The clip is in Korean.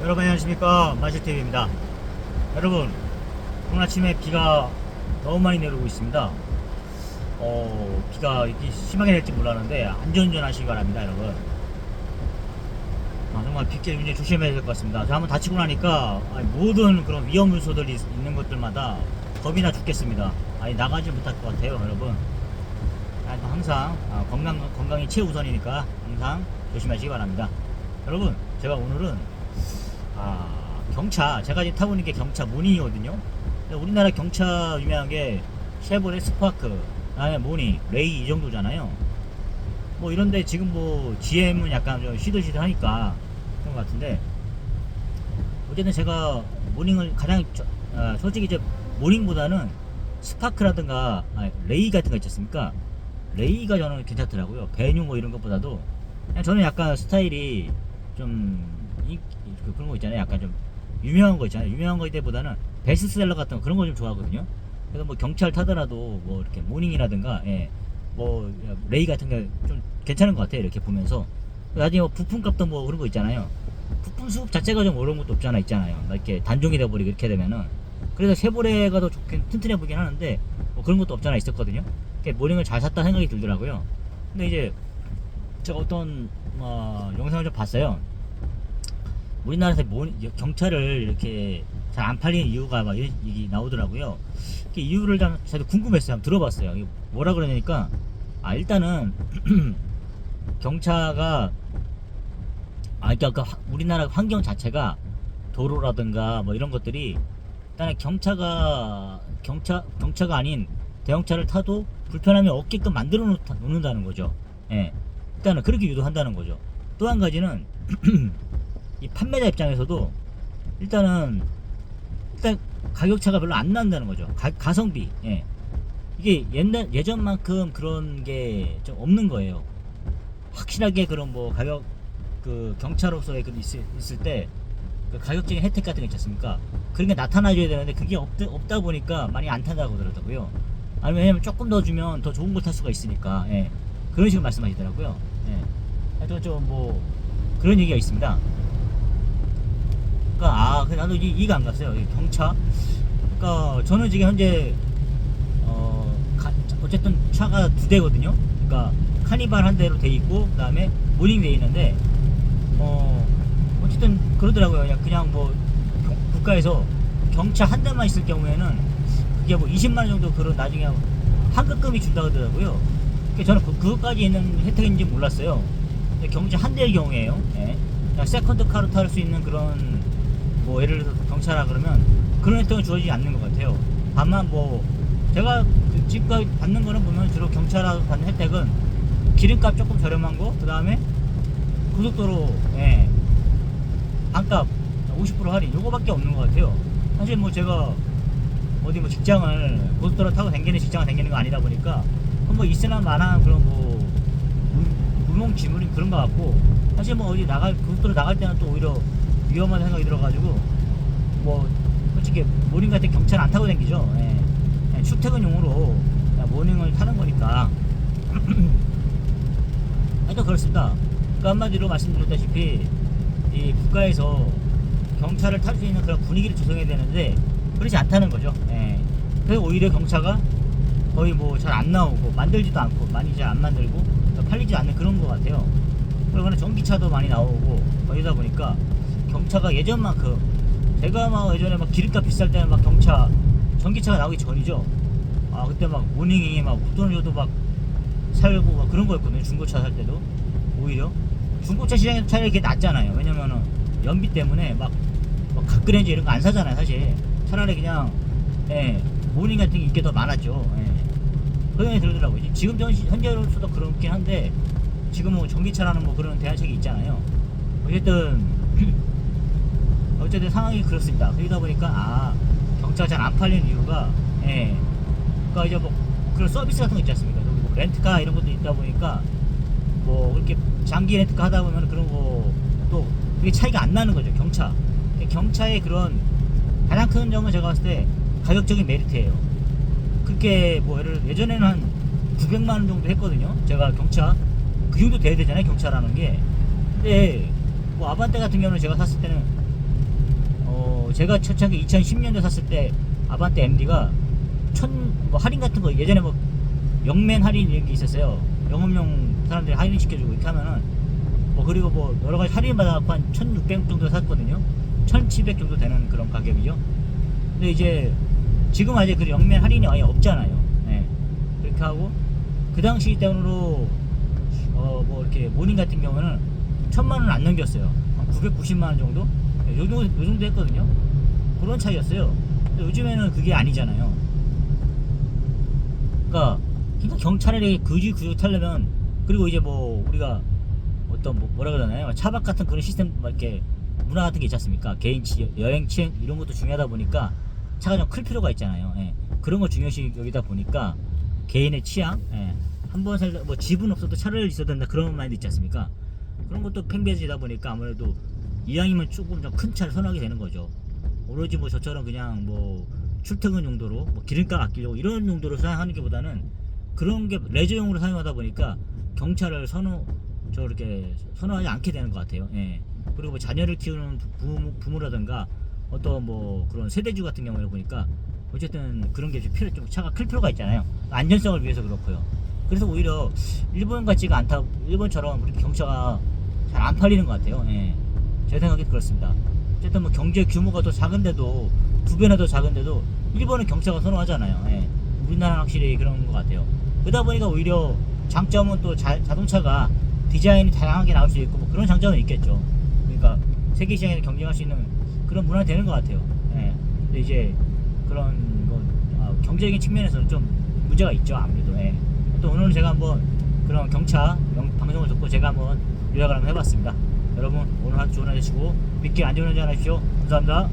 여러분 안녕하십니까? 마실TV입니다. 여러분 오늘 아침에 비가 너무 많이 내리고 있습니다. 어 비가 이렇게 심하게 낼지 몰랐는데 안전운전 하시기 바랍니다 여러분. 아, 정말 빗길 굉장히 조심해야 될 것 같습니다. 저 한번 다치고 나니까 아니, 모든 그런 위험 요소들이 있- 있는 것들마다 겁이 나 죽겠습니다. 아니 나가지 못할 것 같아요 여러분. 아, 항상 아, 건강, 건강이 최우선이니까 항상 조심하시기 바랍니다. 여러분 제가 오늘은 아, 경차. 제가 지금 타고 있는 게 경차 모닝이거든요. 우리나라 경차 유명한 게 쉐보레 스파크 그다음에 모닝 레이 이 정도잖아요. 뭐 이런데 지금 뭐 GM은 약간 좀 시들시들하니까 그런 것 같은데 어쨌든 제가 모닝을 가장 저- 아, 솔직히 이제 모닝보다는 스파크라든가 아니, 레이 같은 거 있지 않습니까? 레이가 저는 괜찮더라고요. 베뉴 뭐 이런 것보다도. 저는 약간 스타일이 좀 이, 그- 그런 거 있잖아요. 약간 좀 유명한 거 있잖아요. 유명한 거 때보다는 베스트셀러 같은 거 그런 거 좀 좋아하거든요. 그래서 뭐 경찰 타더라도 뭐 이렇게 모닝이라든가 예, 뭐 레이 같은 게 좀 괜찮은 것 같아요. 이렇게 보면서. 나중에 뭐 부품값도 뭐 그런 거 있잖아요. 부품 수급 자체가 좀 어려운 것도 없잖아 있잖아요. 막 이렇게 단종이 돼버리고 이렇게 되면은. 그래서 쉐보레가 더 좋긴 튼튼해 보긴 하는데 뭐 그런 것도 없잖아 있었거든요. 모닝을 잘 샀다 생각이 들더라고요. 근데 이제 제가 어떤 어, 영상을 좀 봤어요 우리나라에서 모, 경찰을 이렇게 잘 안 팔리는 이유가 막 얘기 나오더라고요. 그 이유를 좀 저도 궁금했어요. 한번 들어봤어요. 뭐라 그러냐니까 아 일단은 경차가 아 그러니까 우리나라 환경 자체가 도로라든가 뭐 이런 것들이 일단은 경차가 경차 경차가 아닌 대형차를 타도 불편함이 없게끔 만들어 놓는다는 거죠. 예. 일단은 그렇게 유도한다는 거죠. 또 한 가지는 이 판매자 입장에서도 일단은 일단 가격 차가 별로 안 난다는 거죠. 가, 가성비. 예. 이게 옛날 예전만큼 그런 게 좀 없는 거예요. 확실하게 그런 뭐 가격 그 경차로서의 그 있을, 있을 때 그 가격적인 혜택 같은 거 있지 않습니까? 그런 게 나타나줘야 되는데 그게 없다, 없다 보니까 많이 안 탄다고 그러더라고요. 아니 왜냐면 조금 더 주면 더 좋은 걸 탈 수가 있으니까 예. 그런 식으로 말씀하시더라고요. 예. 하여튼 좀 뭐 그런 얘기가 있습니다. 그러니까 아, 그 나도 이, 이가 안 갔어요. 이 경차. 그러니까 저는 지금 현재 어 가- 어쨌든 차가 두 대거든요. 그러니까 카니발 한 대로 돼 있고 그 다음에 모닝 돼 있는데 어 어쨌든 그러더라고요. 그냥 뭐 경- 국가에서 경차 한 대만 있을 경우에는 그게 뭐 20만 원 정도 그런 나중에 환급금이 준다 그러더라고요. 그러니까 저는 그, 그것까지 있는 혜택인지 몰랐어요. 경차 한 대의 경우에요. 예. 세컨드 카로 탈 수 있는 그런 뭐 예를 들어서 경차라 그러면 그런 혜택은 주어지지 않는 것 같아요. 다만 뭐 제가 그 지금까지 받는 거는 보면 주로 경차라 받는 혜택은 기름값 조금 저렴한 거, 그 다음에 고속도로 예, 반값 50% 할인 요거밖에 없는 것 같아요. 사실 뭐 제가 어디 뭐 직장을 고속도로 타고 다니는 직장을 다니는 거 아니다 보니까 뭐 있으나 마나 그런 뭐 무- 무용지물이 그런 것 같고 사실 뭐 어디 나갈 고속도로 나갈 때는 또 오히려 위험한 생각이 들어가지고 뭐 솔직히 모닝 같은 경차를 안 타고 다니죠. 예. 출퇴근용으로 모닝을 타는 거니까 하여튼 그렇습니다. 그 한마디로 말씀드렸다시피 이 국가에서 경차를 탈수 있는 그런 분위기를 조성해야 되는데 그렇지 않다는 거죠. 예. 그래서 오히려 경차가 거의 뭐 잘 안 나오고 만들지도 않고 많이 잘 안 만들고 또 팔리지 않는 그런 것 같아요. 그러거나 전기차도 많이 나오고 그러다 보니까 경차가 예전만큼 제가 막 예전에 막 기름값 비쌀 때는 막 경차 전기차가 나오기 전이죠. 아 그때 막 모닝이 막 웃돈을 줘도 막 살고 막 그런 거였거든요. 중고차 살 때도 오히려 중고차 시장에서 차라리 이게 낫잖아요. 왜냐면은 연비 때문에 막, 막 각그레인지 이런 거 안 사잖아요. 사실 차라리 그냥 예, 모닝 같은 게 인기 더 많았죠. 예. 그런 생각이 들더라고요. 지금 현재로서도 그렇긴 한데 지금 뭐 전기차라는 뭐 그런 대안책이 있잖아요. 어쨌든 어쨌든 상황이 그렇습니다. 그러다 보니까 아 경차가 잘 안 팔리는 이유가 예. 그러니까 이제 뭐 그런 서비스 같은 거 있지 않습니까? 뭐 렌트카 이런 것도 있다 보니까 뭐 그렇게 장기 렌트카 하다 보면 그런 거또 그게 차이가 안 나는 거죠. 경차. 경차의 그런 가장 큰 점은 제가 봤을 때 가격적인 메리트예요. 그렇게 뭐 예를 예전에는 한 900만 원 정도 했거든요. 제가 경차 그 정도 돼야 되잖아요. 경차라는 게. 근데 뭐 아반떼 같은 경우는 제가 샀을 때는 어, 제가 첫 차게 2010년대 샀을 때 아반떼 MD가 천 뭐 할인 같은 거 예전에 뭐 영맨 할인 이런 게 있었어요. 영업용 사람들이 할인 시켜주고 이렇게 하면은 뭐 그리고 뭐 여러 가지 할인 받아갖고 한 1,600 정도 샀거든요. 1,700 정도 되는 그런 가격이죠. 근데 이제 지금 아직 그 영맨 할인이 아예 없잖아요. 예. 그렇게 하고 그 당시 때문으로 어 뭐 이렇게 모닝 같은 경우는 천만 원 안 넘겼어요. 한 990만 원 정도? 예, 요 정도 요 정도 했거든요. 그런 차이였어요. 요즘에는 그게 아니잖아요. 그러니까 그러니까 경찰에 그지 그지 타려면 그리고 이제 뭐 우리가 어떤 뭐 뭐라 그러나요? 차박 같은 그런 시스템 막 이렇게 문화 같은 게 있지 않습니까? 개인 치 여행 치행 이런 것도 중요하다 보니까 차가 좀 클 필요가 있잖아요. 예. 그런 거 중요시 여기다 보니까 개인의 취향, 예. 한번 살다 뭐 집은 없어도 차를 있어야 된다 그런 마인드 있지 않습니까? 그런 것도 팽배지다 보니까 아무래도 이왕이면 조금 좀 큰 차를 선호하게 되는 거죠. 오로지 뭐 저처럼 그냥 뭐 출퇴근 용도로 뭐 기름값 아끼려고 이런 용도로 사용하는 게 보다는 그런 게 레저용으로 사용하다 보니까 경차를 선호 저렇게 선호하지 않게 되는 것 같아요. 예. 그리고 뭐 자녀를 키우는 부모, 부모라든가 어떤 뭐 그런 세대주 같은 경우에 보니까 어쨌든 그런 게 좀 필요 좀 차가 클 필요가 있잖아요. 안전성을 위해서 그렇고요. 그래서 오히려 일본 같지가 않다. 일본처럼 그렇게 경차가 잘 안 팔리는 것 같아요. 예. 제 생각에 그렇습니다. 어쨌든 뭐 경제 규모가 더 작은데도 두 배나 더 작은데도 일본은 경차가 선호하잖아요. 예. 우리나라는 확실히 그런 것 같아요. 그러다 보니까 오히려 장점은 또 자, 자동차가 디자인이 다양하게 나올 수 있고 뭐 그런 장점은 있겠죠. 그러니까 세계 시장에서 경쟁할 수 있는 그런 문화가 되는 것 같아요. 예. 근데 이제 그런 뭐 아, 경제적인 측면에서는 좀 문제가 있죠 아무래도. 예. 또 오늘은 제가 한번 그런 경차 영- 방송을 듣고 제가 한번 요약을 한번 해봤습니다. 여러분 오늘 하루 좋은 하루 되시고 믿게 안전운전 하십시오. 감사합니다.